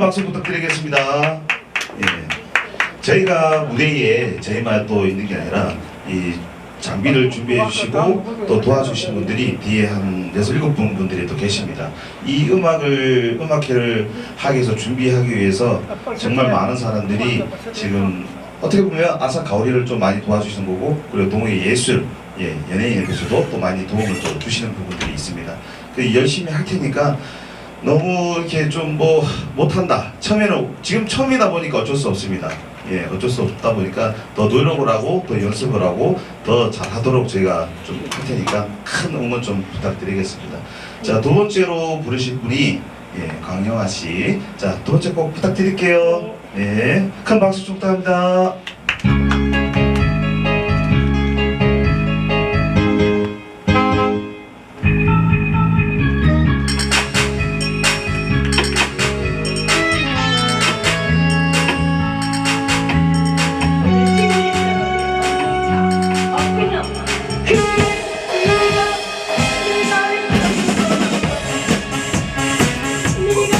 큰 박수 부탁드리겠습니다. 예. 저희가 무대에 저희만 또 있는 게 아니라 이 장비를 준비해 주시고 또 도와주신 분들이 뒤에 한 여섯 일곱 분 분들이 또 계십니다. 이 음악을 음악회를 하기 위해서 준비하기 위해서 정말 많은 사람들이 지금 어떻게 보면 아사 가오리를 좀 많이 도와주시는 거고 그리고 동호회 예술 예, 연예인에서도 또 많이 도움을 또 주시는 부분들이 있습니다. 그 열심히 할 테니까 너무 이렇게 좀 뭐 못한다. 처음에는 지금 처음이다 보니까 어쩔 수 없습니다. 예, 어쩔 수 없다 보니까 더 노력을 하고 더 연습을 하고 더 잘하도록 저희가 좀 할 테니까 큰 응원 좀 부탁드리겠습니다. 자, 두 번째로 부르실 분이 예, 강영아 씨. 자, 두 번째 곡 부탁드릴게요. 예, 큰 박수 축하합니다. 사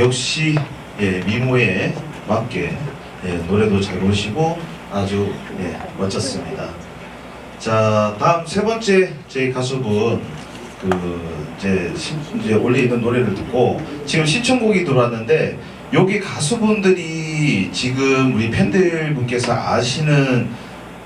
역시 예, 미모에 맞게 예, 노래도 잘 부르시고 아주 예, 멋졌습니다. 자 다음 세 번째 저희 가수분 그 이제 신, 이제 있는 노래를 듣고 지금 신청곡이 들어왔는데 여기 가수분들이 지금 우리 팬들분께서 아시는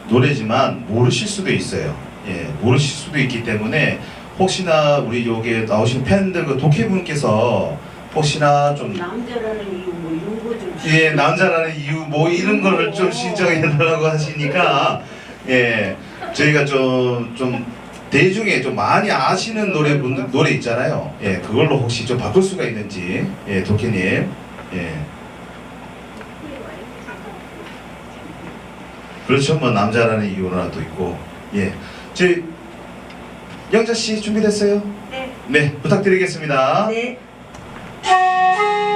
노래지만 모르실 수도 있어요. 예, 모르실 수도 있기 때문에 혹시나 우리 여기에 나오신 팬들 그 독해분께서 혹시나 좀 남자라는 이유 뭐 이런 거좀 예, 남자라는 이유 뭐 이런 거를 좀 신청해 달라고 하시니까 예, 저희가 좀좀 대중에 좀 많이 아시는 노래 분들 노래 있잖아요. 예, 그걸로 혹시 좀 바꿀 수가 있는지 예, 도케님 예. 그렇죠, 뭐 남자라는 이유라도 있고 예, 저희 영자 씨 준비됐어요? 네. 네, 부탁드리겠습니다. 네. 네.